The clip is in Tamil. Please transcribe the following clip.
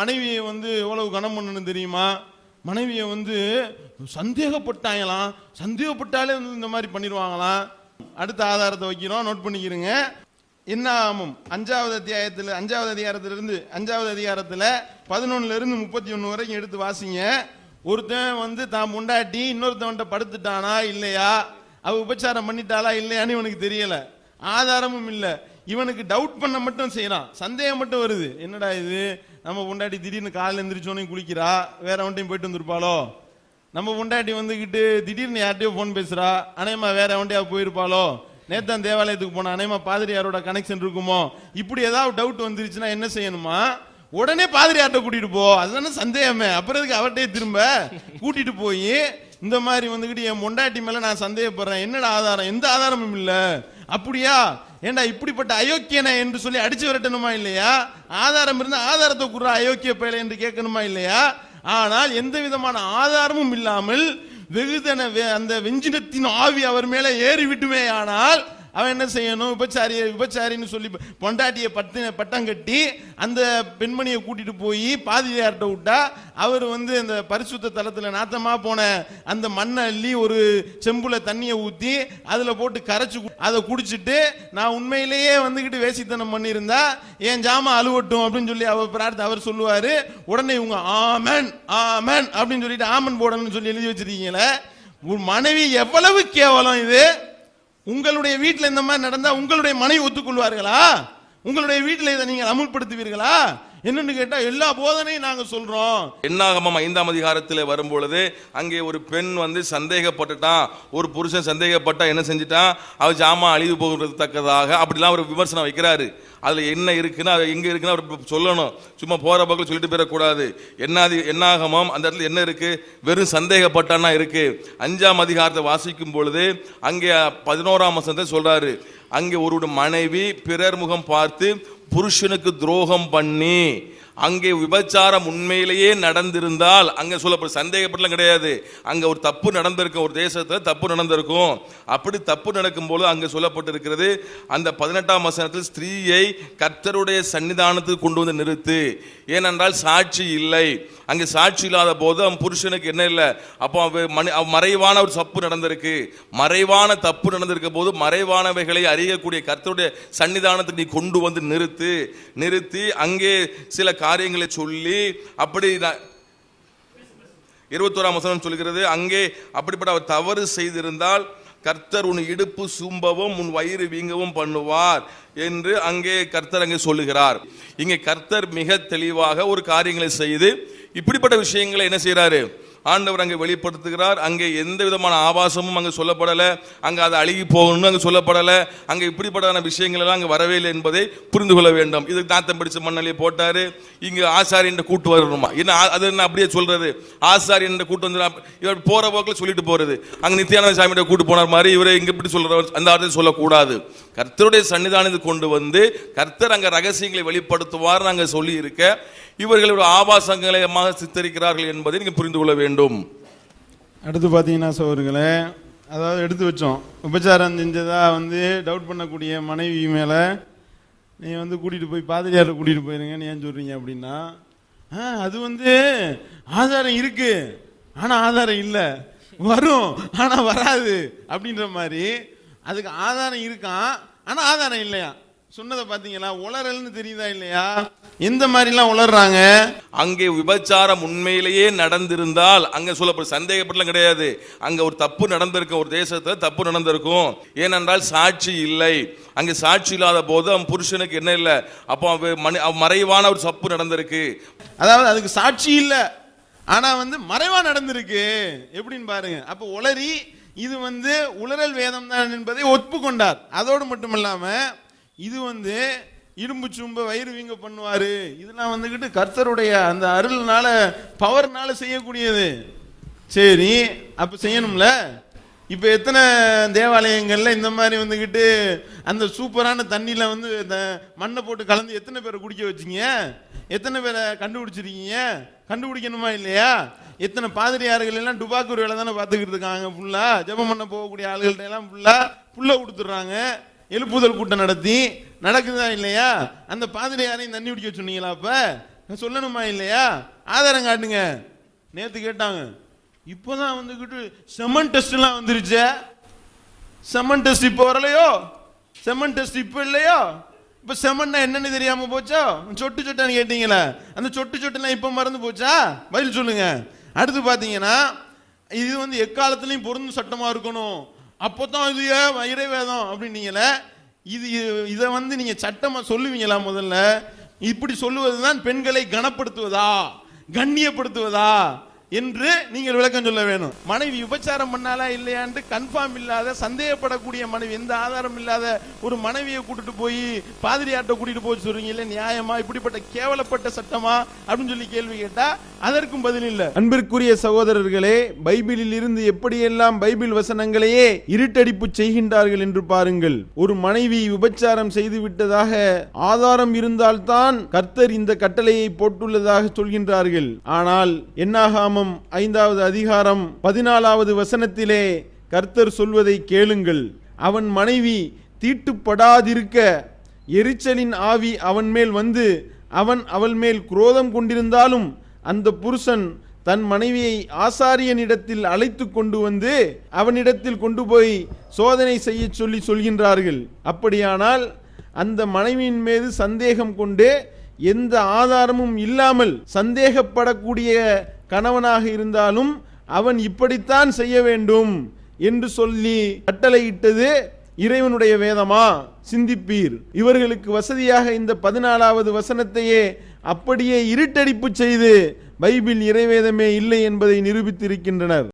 மனைவியை வந்து எவ்வளவு கனம் பண்ணணும் தெரியுமா? மனைவியை வந்து சந்தேகப்பட்டாங்களாம் சந்தேகப்பட்டாலே வந்து இந்த மாதிரி பண்ணிடுவாங்களாம் அடுத்த ஆதாரத்தை வைக்கிறோம். நோட் பண்ணிக்கிறங்க. என்ன ஆகும் அஞ்சாவது அத்தியாயத்தில் அஞ்சாவது அதிகாரத்திலிருந்து அஞ்சாவது அதிகாரத்தில் பதினொன்னுலேருந்து முப்பத்தி ஒன்று வரைக்கும் எடுத்து வாசிங்க. ஒருத்தன் வந்து தான் முண்டாட்டி இன்னொருத்தவன்ட்ட படுத்துட்டானா இல்லையா? அவ உபச்சாரம் பண்ணிட்டாளா இல்லையான்னு இவனுக்கு தெரியலை. ஆதாரமும் இல்லை. இவனுக்கு டவுட் பண்ண மட்டும் செய்யறான். சந்தேகம் மட்டும் வருது. என்னடா இது? நம்ம பொண்டாட்டி திடீர்னு காலையில் எந்திரிச்சோன்னே குளிக்கிறா. வேற அவன்ட்டையும் போயிட்டு வந்திருப்பாளோ? நம்ம பொண்டாட்டி வந்துக்கிட்டு திடீர்னு யார்ட்டையோ ஃபோன் பேசுறா. அனையமா வேற அவன்ட்டையா போயிருப்பாளோ? நேத்தான் தேவாலயத்துக்கு போன அனையமா பாதிரியாரோட கனெக்ஷன் இருக்குமோ? இப்படி ஏதாவது டவுட் வந்துருச்சுன்னா என்ன செய்யணுமா? உடனே பாதிரியார்ட்ட கூட்டிட்டு போ. அதுதானே சந்தேகமே. அப்புறதுக்கு அவர்கிட்டயே திரும்ப? கூட்டிட்டு போய் இந்த மாதிரி வந்துக்கிட்டு என் பொண்டாட்டி மேல நான் சந்தேகப்படுறேன். என்னடா ஆதாரம்? எந்த ஆதாரமும் இல்லை. அப்படியா? ஏண்டா இப்படிப்பட்ட அயோக்கியனை என்று சொல்லி அடிச்சு விரட்டணுமா இல்லையா? ஆதாரம் இருந்தால் ஆதாரத்தை கூற அயோக்கிய பயலை என்று கேட்கணுமா இல்லையா? ஆனால் எந்த விதமான ஆதாரமும் இல்லாமல் வெகுதன அந்த வெஞ்சினத்தின் ஆவி அவர் மேலே ஏறி விட்டுமே ஆனால் அவன் என்ன செய்யணும்? விபச்சாரிய விபச்சாரின்னு சொல்லி பொண்டாட்டிய பட்டு பட்டம் கட்டி அந்த பெண்மணியை கூட்டிட்டு போய் பாதிரியார்கிட்ட விட்டா அவர் வந்து அந்த பரிசுத்த தளத்தில் நாத்தமாக போன அந்த மண்ணை அள்ளி ஒரு செம்புல தண்ணியை ஊற்றி அதில் போட்டு கரைச்சி அதை குடிச்சிட்டு நான் உண்மையிலேயே வந்துக்கிட்டு வேசித்தனம் பண்ணியிருந்தா என் ஜாம அழுவட்டும் அப்படின்னு சொல்லி அவர் பிரார்த்த அவர் சொல்லுவார். உடனே இவங்க ஆமன் ஆமன் அப்படின்னு சொல்லிட்டு ஆமன் போடணும்னு சொல்லி எழுதி வச்சிருக்கீங்களே. உன் மனைவி எவ்வளவு கேவலம் இது? உங்களுடைய வீட்டில் இந்த மாதிரி நடந்தால் உங்களுடைய மனைவி ஒத்துக்கொள்வார்களா? உங்களுடைய வீட்டில் இதை நீங்கள் அமுல்படுத்துவீர்களா? என்னன்னு கேட்டா எல்லா போதனையும் நாங்க சொல்றோம். என்னாகமம் ஐந்தாம் அதிகாரத்தில் வரும்பொழுது அங்கே ஒரு பெண் வந்து சந்தேகப்பட்டுட்டான். ஒரு புருஷன் சந்தேகப்பட்டா என்ன செஞ்சிட்டான்? அவ ஜாமா அழிவு போகிறது தக்கதாக அப்படிலாம் ஒரு விமர்சனம் வைக்கிறாரு. அதுல என்ன இருக்குன்னு அது எங்க இருக்குன்னு அவர் சொல்லணும். சும்மா போற பக்கம் சொல்லிட்டு போயிடக்கூடாது. என்னாது என்னாகமம் அந்த இடத்துல என்ன இருக்கு? வெறும் சந்தேகப்பட்டான்னா இருக்கு. அஞ்சாம் அதிகாரத்தை வாசிக்கும் பொழுது அங்கே பதினோராம் வசனத்தை சொல்றாரு. அங்கே ஒரு மனைவி பிறர் முகம் பார்த்து புருஷனுக்கு துரோகம் பண்ணி அங்கே விபச்சாரம் உண்மையிலேயே நடந்திருந்தால் அங்கே சொல்லப்படும் சந்தேகப்படலாம் கிடையாது. அங்கே ஒரு தப்பு நடந்திருக்கும் ஒரு தேசத்தில் தப்பு நடந்திருக்கும். அப்படி தப்பு நடக்கும்போது அங்கே சொல்லப்பட்டிருக்கிறது அந்த பதினெட்டாம் வசனத்தில் ஸ்திரீயை கர்த்தருடைய சன்னிதானத்துக்கு கொண்டு வந்து நிறுத்து. ஏனென்றால் சாட்சி இல்லை. அங்கே சாட்சி இல்லாத போது அவன் புருஷனுக்கு என்ன இல்லை? அப்போ அவன் மறைவான ஒரு தப்பு நடந்திருக்கு. மறைவான தப்பு நடந்திருக்க போது மறைவானவைகளை அறியக்கூடிய கர்த்தருடைய சன்னிதானத்துக்கு நீ கொண்டு வந்து நிறுத்து. நிறுத்தி அங்கே சில காரியங்களை சொல்லி அப்படி இருபத்தோராம் வசனம் சொல்கிறது அங்கே அப்படிப்பட்ட அவர் தவறு செய்திருந்தால் கர்த்தர் உன் இடுப்பு சூம்பவும் உன் வயிறு வீங்கவும் பண்ணுவார். என்று அங்கே கர்த்தர் அங்கே சொல்லுகிறார். இங்கே கர்த்தர் மிக தெளிவாக ஒரு காரியங்களை செய்து இப்படிப்பட்ட விஷயங்களை என்ன செய்கிறாரு ஆண்டவர் அங்கே வெளிப்படுத்துகிறார். அங்கே எந்த விதமான ஆபாசமும் அங்கே சொல்லப்படலை. அங்கே அதை அழுகி போகணும்னு அங்கே சொல்லப்படலை. அங்கே இப்படிப்பட்டான விஷயங்கள் எல்லாம் அங்கே வரவே இல்லை என்பதை புரிந்து கொள்ள வேண்டும். இதுக்கு தாத்தம் பிடிச்ச மண்ணலையே போட்டார். இங்கே ஆசாரியன் கூட்டு வரணுமா என்ன அது என்ன அப்படியே சொல்கிறது ஆசாரியன் கூட்டு வந்து இவர் போகிற போக்கில் சொல்லிட்டு போகிறது அங்கே நித்யானந்த சாமியோட கூட்டு போனார் மாதிரி இவரை இங்கே இப்படி சொல்ற அந்த வார்த்தையை சொல்லக்கூடாது. கர்த்தருடைய சன்னிதானத்துக்கு கொண்டு வந்து கர்த்தர் அங்கே ரகசியங்களை வெளிப்படுத்துவார் நாங்கள் சொல்லி இருக்க இவர்கள் ஒரு ஆபாசங்களையமாக சித்தரிக்கிறார்கள் என்பதை நீங்கள் புரிந்து கொள்ள வேண்டும். அடுத்து பார்த்தீங்கன்னா சோறுங்களே அதாவது எடுத்து வச்சோம். உபச்சாரம் செஞ்சதாக வந்து டவுட் பண்ணக்கூடிய மனைவி மேலே நீ வந்து கூட்டிகிட்டு போய் பாதிரியாரை கூட்டிகிட்டு போயிருங்கன்னு ஏன் சொல்கிறீங்க அப்படின்னா ஆ, அது வந்து ஆதாரம் இருக்குது ஆனால் ஆதாரம் இல்லை. வரும் ஆனால் வராது. அப்படின்ற மாதிரி அதுக்கு ஆதாரம் இருக்கான் ஆனா ஆதாரம் இல்லையா? சொன்னதை பார்த்தீங்களா? உளறல்னு தெரியுதா இல்லையா? எந்த மாதிரிலாம் உளறாங்க அங்கே விபச்சாரம் உண்மையிலேயே நடந்திருந்தால் அங்க சொல்லப்படும் சந்தேகப்படலாம் கிடையாது. அங்க ஒரு தப்பு நடந்திருக்கும் ஒரு தேசத்துல தப்பு நடந்திருக்கும். ஏனென்றால் சாட்சி இல்லை. அங்கே சாட்சி இல்லாத போது அவன் புருஷனுக்கு என்ன இல்லை? அப்போ அவன் அவன் மறைவான ஒரு தப்பு நடந்திருக்கு. அதாவது அதுக்கு சாட்சி இல்ல. ஆனா வந்து மறைவா நடந்திருக்கு. எப்படின்னு பாருங்க. அப்ப உளறி இது வந்து உளறல் வேதம் தான் என்பதை ஒப்புக்கொண்டார். அதோடு மட்டும் இல்லாமல் இது வந்து இரும்பு சும்ப வயிறு வீங்க பண்ணுவார். இதெல்லாம் வந்துக்கிட்டு கர்த்தருடைய அந்த அருள்னால பவர்னால செய்யக்கூடியது. சரி அப்போ செய்யணும்ல? இப்போ எத்தனை தேவாலயங்களில் இந்த மாதிரி வந்துக்கிட்டு அந்த சூப்பரான தண்ணியில் வந்து இந்த மண்ணை போட்டு கலந்து எத்தனை பேரை குடிக்க வச்சீங்க? எத்தனை பேரை கண்டுபிடிச்சிருக்கீங்க? கண்டுபிடிக்கணுமா இல்லையா? எத்தனை பாதிரியார்கள் எல்லாம் டுபாக்கூர் வேலை தானே பார்த்துக்கிட்டு இருக்காங்க ஃபுல்லாக ஜெபம் பண்ண போகக்கூடிய ஆளுகள்ட்ட எல்லாம் ஃபுல்லாக புல்ல கொடுத்துட்றாங்க. எழுப்புதல் கூட்டம் நடத்தி. நடக்குதா இல்லையா? அந்த பாதிரியாரையும் தண்ணி குடிக்க சொன்னீங்களா அப்போ? சொல்லணுமா இல்லையா? ஆதாரம் காட்டுங்க. நேற்று கேட்டாங்க. இப்போதான் வந்துக்கிட்டு செமன் டெஸ்ட்லாம் வந்துருச்சு. செமன் டெஸ்ட் இப்போ வரலையோ? செமன் டெஸ்ட் இப்போ இல்லையோ? இப்போ செமன்னா என்னன்னு தெரியாம போச்சோ? சொட்டு சொட்டான்னு கேட்டீங்களே. அந்த சொட்டு சொட்டுலாம் இப்போ மறந்து போச்சா? பதில் சொல்லுங்க. அடுத்து பார்த்தீங்கன்னா இது வந்து எக்காலத்துலேயும் பொருந்தும் சட்டமாக இருக்கணும். அப்போதான் இது ஏன் இறைவேதம் அப்படின்னீங்களே. இது இதை வந்து நீங்கள் சட்டமாக சொல்லுவீங்களா முதல்ல? இப்படி சொல்லுவது தான் பெண்களை கனப்படுத்துவதா? கண்ணியப்படுத்துவதா? என்று நீங்கள் விளக்கம் சொல்ல வேணும். மனைவி விபச்சாரம் பண்ணாலா இல்லையான்ட்டு கன்ஃபார்ம் இல்லாத சந்தேகப்படக்கூடிய மனைவி எந்த ஆதாரம் இல்லாத ஒரு மனைவியை கூட்டிட்டு போய் பாதிரியாட்ட கூட்டிட்டு போய் சொல்றீங்கல்ல நியாயமா? இப்படிப்பட்ட கேவலப்பட்ட சட்டமா? அப்படின்னு சொல்லி கேள்வி கேட்டா அதற்கும் பதில் இல்ல. அன்பிற்குரிய சகோதரர்களே பைபிளில் இருந்து எப்படியெல்லாம் பைபிள் வசனங்களையே இருட்டடிப்பு செய்கின்றார்கள் என்று பாருங்கள். ஒரு மனைவி விபச்சாரம் செய்து விட்டதாக ஆதாரம் இருந்தால்தான் கர்த்தர் இந்த கட்டளையை போட்டுள்ளதாக சொல்கின்றார்கள். ஆனால் என்னாகாமம் ஐந்தாவது அதிகாரம் பதினாலாவது வசனத்திலே கர்த்தர் சொல்வதை கேளுங்கள். அவன் மனைவி தீட்டுப்படாதிருக்க எரிச்சலின் ஆவி அவன் மேல் வந்து அவன் அவள் மேல் குரோதம் கொண்டிருந்தாலும் அந்த புருஷன் தன் மனைவியை ஆசாரியனிடத்தில் அழைத்து கொண்டு வந்து அவனிடத்தில் கொண்டு போய் சோதனை செய்ய சொல்லி சொல்கின்றார்கள். அப்படியானால் அந்த மனைவியின் மீது சந்தேகம் கொண்டு எந்த ஆதாரமும் இல்லாமல் சந்தேகப்படக்கூடிய கணவனாக இருந்தாலும் அவன் இப்படித்தான் செய்ய வேண்டும் என்று சொல்லி கட்டளையிட்டது இறைவனுடைய வேதமா? சிந்திப்பீர். இவர்களுக்கு வசதியாக இந்த பதினாலாவது வசனத்தையே அப்படியே இருட்டடிப்பு செய்து பைபிள் இறைவேதமே இல்லை என்பதை நிரூபித்திருக்கின்றனர்.